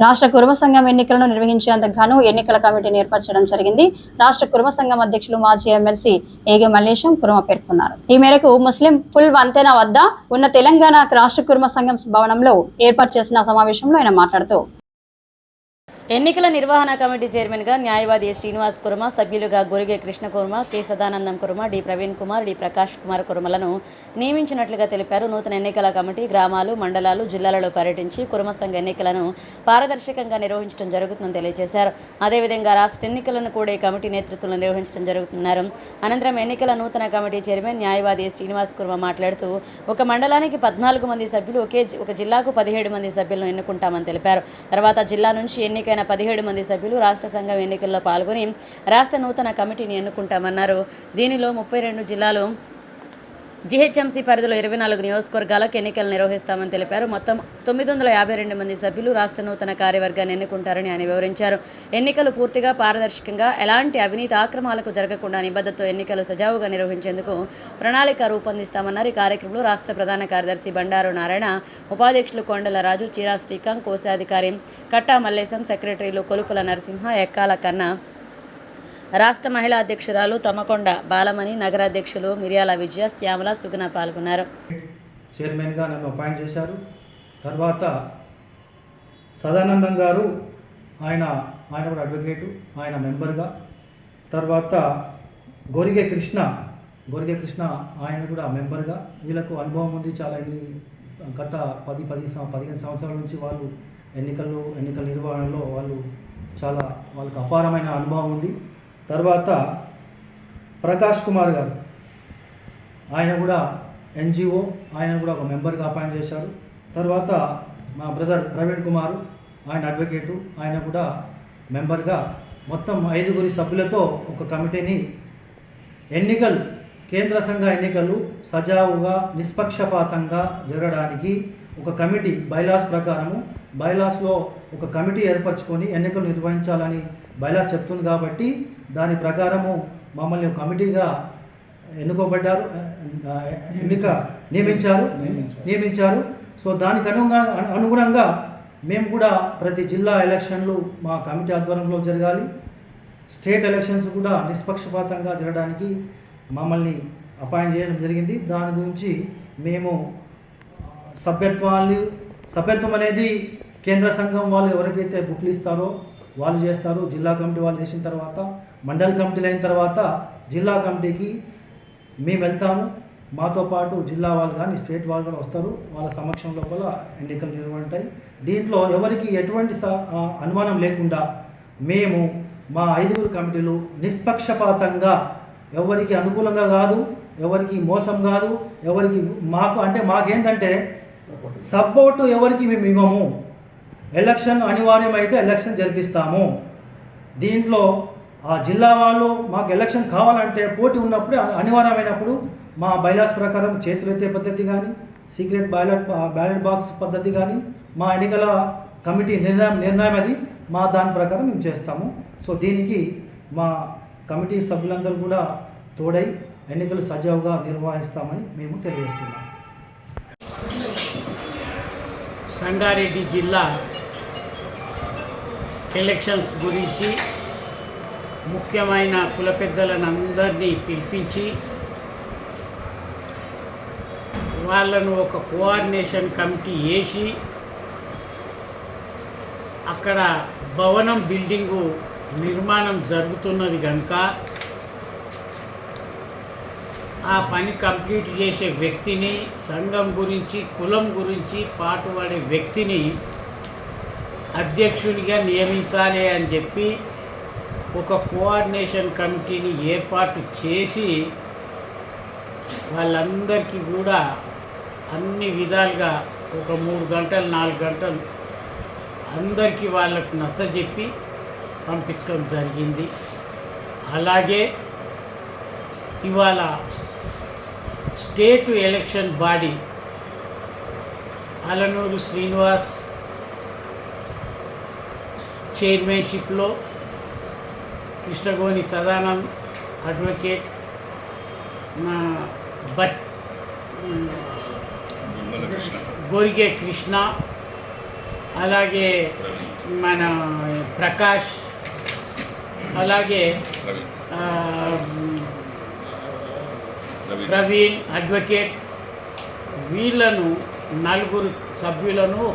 రాష్ట్ర కురుమ సంఘం ఎన్నికలను నిర్వహించేందుకు గాను ఎన్నికల కమిటీని ఏర్పరచడం జరిగింది. రాష్ట్ర కురుమ సంఘం అధ్యక్షులు మాజీ ఎమ్మెల్సీ ఏగే మల్లేశం కురుమ పేర్కొన్నారు. ఈ మేరకు ముస్లిం ఫుల్ వంతెన వద్ద ఉన్న తెలంగాణ రాష్ట్ర కురుమ సంఘం భవనంలో ఏర్పాటు చేసిన సమావేశంలో ఆయన మాట్లాడుతూ ఎన్నికల నిర్వహణ కమిటీ చైర్మన్గా న్యాయవాది శ్రీనివాస్ కుర్మ సభ్యులుగా Gorige Krishna Kurma K Sadanandam Kurma D Praveen Kumar D Prakash Kumar కుర్మలను నియమించినట్లుగా తెలిపారు. నూతన ఎన్నికల కమిటీ గ్రామాలు మండలాలు జిల్లాలలో పర్యటించి కుర్మ సంఘ ఎన్నికలను పారదర్శకంగా నిర్వహించడం జరుగుతుందని తెలియజేశారు. అదేవిధంగా రాష్ట్ర ఎన్నికలను కూడా ఈ కమిటీ నేతృత్వంలో నిర్వహించడం జరుగుతున్నారు. అనంతరం ఎన్నికల నూతన కమిటీ చైర్మన్ న్యాయవాది శ్రీనివాస్ కుర్మ మాట్లాడుతూ ఒక మండలానికి పద్నాలుగు మంది సభ్యులు ఒకే ఒక జిల్లాకు పదిహేడు మంది సభ్యులను ఎన్నుకుంటామని తెలిపారు. తర్వాత జిల్లా నుంచి ఎన్నికైన పదిహేడు మంది సభ్యులు రాష్ట్ర సంఘం ఎన్నికల్లో పాల్గొని రాష్ట్ర నూతన కమిటీని ఎన్నుకుంటామన్నారు. దీనిలో ముప్పై రెండు జిల్లాలు జీహెచ్ఎంసీ పరిధిలో ఇరవై నాలుగు నియోజకవర్గాలకు ఎన్నికలు నిర్వహిస్తామని తెలిపారు. మొత్తం తొమ్మిది వందల యాభై రెండు మంది సభ్యులు రాష్ట్ర నూతన కార్యవర్గాన్ని ఎన్నుకుంటారని ఆయన వివరించారు. ఎన్నికలు పూర్తిగా పారదర్శకంగా ఎలాంటి అవినీతి ఆక్రమాలకు జరగకుండా నిబద్ధతతో ఎన్నికలు సజావుగా నిర్వహించేందుకు ప్రణాళిక రూపొందిస్తామన్నారు. ఈ కార్యక్రమంలో రాష్ట్ర ప్రధాన కార్యదర్శి బండారు నారాయణ ఉపాధ్యక్షులు కొండల రాజు చీరా శ్రీకాంత్ కోశాధికారి కట్టా మల్లేశం సెక్రటరీలు కొలుపుల నరసింహ ఎక్కాల కన్నా రాష్ట్ర మహిళా అధ్యక్షురాలు తమకొండ బాలమణి నగర అధ్యక్షులు మిర్యాల విజయ శ్యామల సుగుణ పాల్గొన్నారు. చైర్మన్గా నన్ను అపాయింట్ చేశారు. తర్వాత సదానందం గారు ఆయన ఆయన కూడా అడ్వకేటు ఆయన మెంబర్గా తర్వాత గోరిగే కృష్ణ గోరిగే కృష్ణ ఆయన కూడా మెంబర్గా వీళ్ళకు అనుభవం ఉంది చాలా ఎన్ని గత పది పది పదిహేను సంవత్సరాల నుంచి వాళ్ళు ఎన్నికల్లో ఎన్నికల నిర్వహణలో వాళ్ళు చాలా వాళ్ళకి అపారమైన అనుభవం ఉంది. తర్వాత ప్రకాష్ కుమార్ గారు. ఆయన కూడా ఎన్జిఓ ఆయన కూడా ఒక మెంబర్గా అపాయింట్ చేశారు. తర్వాత మా బ్రదర్ ప్రవీణ్ కుమార్ ఆయన అడ్వకేటు ఆయన కూడా మెంబర్గా మొత్తం ఐదుగురి సభ్యులతో ఒక కమిటీని ఎన్నికలు కేంద్ర సంఘ ఎన్నికలు సజావుగా నిష్పక్షపాతంగా జరగడానికి ఒక కమిటీ బైలాస్ ప్రకారము బైలాస్లో ఒక కమిటీ ఏర్పరచుకొని ఎన్నికలు నిర్వహించాలని బైలాస్ చెప్తుంది కాబట్టి దాని ప్రకారము మమ్మల్ని కమిటీగా ఎన్నుకోబడ్డారు ఎన్నిక నియమించారు నియమించారు. సో దానికి అనుగుణంగా అనుగుణంగా మేము కూడా ప్రతి జిల్లా ఎలక్షన్లు మా కమిటీ ఆధ్వర్యంలో జరగాలి. స్టేట్ ఎలక్షన్స్ కూడా నిష్పక్షపాతంగా జరగడానికి మమ్మల్ని అపాయింట్ చేయడం జరిగింది. దాని గురించి మేము సభ్యత్వాలు సభ్యత్వం అనేది కేంద్ర సంఘం వాళ్ళు ఎవరికైతే బుక్లు ఇస్తారో వాళ్ళు చేస్తారు జిల్లా కమిటీ వాళ్ళు చేసిన తర్వాత మండల్ కమిటీలు అయిన తర్వాత జిల్లా కమిటీకి మేము వెళ్తాము. మాతో పాటు జిల్లా వాళ్ళు కానీ స్టేట్ వాళ్ళు కూడా వస్తారు. వాళ్ళ సమక్షం లోపల ఎన్నికలు నిర్వహింటాయి దీంట్లో ఎవరికి ఎటువంటి స- అనుమానం లేకుండా మేము మా ఐదుగురు కమిటీలు నిష్పక్షపాతంగా ఎవరికి అనుకూలంగా కాదు ఎవరికి మోసం కాదు ఎవరికి మాకు అంటే మాకేంటంటే సపోర్టు ఎవరికి మేము ఇవ్వము. ఎలక్షన్ అనివార్యమైతే ఎలక్షన్ జరిపిస్తాము. దీంట్లో ఆ జిల్లా వాళ్ళు మాకు ఎలక్షన్ కావాలంటే పోటీ ఉన్నప్పుడు అనివార్యమైనప్పుడు మా బైలాస్ ప్రకారం చేతులెత్తే పద్ధతి కానీ సీక్రెట్ బ్యాలెట్ బ్యాలెట్ బాక్స్ పద్ధతి కానీ మా ఎన్నికల కమిటీ నిర్ణయం నిర్ణయం అది మా దాని ప్రకారం మేము చేస్తాము. సో దీనికి మా కమిటీ సభ్యులందరూ కూడా తోడై ఎన్నికలు సజావుగా నిర్వహిస్తామని మేము తెలియజేస్తున్నాం. సంగారెడ్డి జిల్లా ఎలక్షన్స్ గురించి ముఖ్యమైన కుల పెద్దలను అందరినీ పిలిపించి వాళ్ళను ఒక కోఆర్డినేషన్ కమిటీ వేసి అక్కడ భవనం బిల్డింగు నిర్మాణం జరుగుతున్నది కనుక ఆ పని కంప్లీట్ చేసే వ్యక్తిని సంఘం గురించి కులం గురించి పాటుపడే వ్యక్తిని అధ్యక్షునిగా నియమించాలి అని చెప్పి ఒక కోఆర్డినేషన్ కమిటీని ఏర్పాటు చేసి వాళ్ళందరికీ కూడా అన్ని విధాలుగా ఒక మూడు గంటలు నాలుగు గంటలు అందరికీ వాళ్ళకు నచ్చజెప్పి పంపించడం జరిగింది. అలాగే ఇవాళ state election body Alanuru Srinivas చైర్మన్షిప్లో Krishnagoni Sadanand advocate నా బట్ గోరికే కృష్ణ అలాగే మన ప్రకాష్ అలాగే ప్రవీణ్ అడ్వకేట్ వీళ్ళను నలుగురు సభ్యులను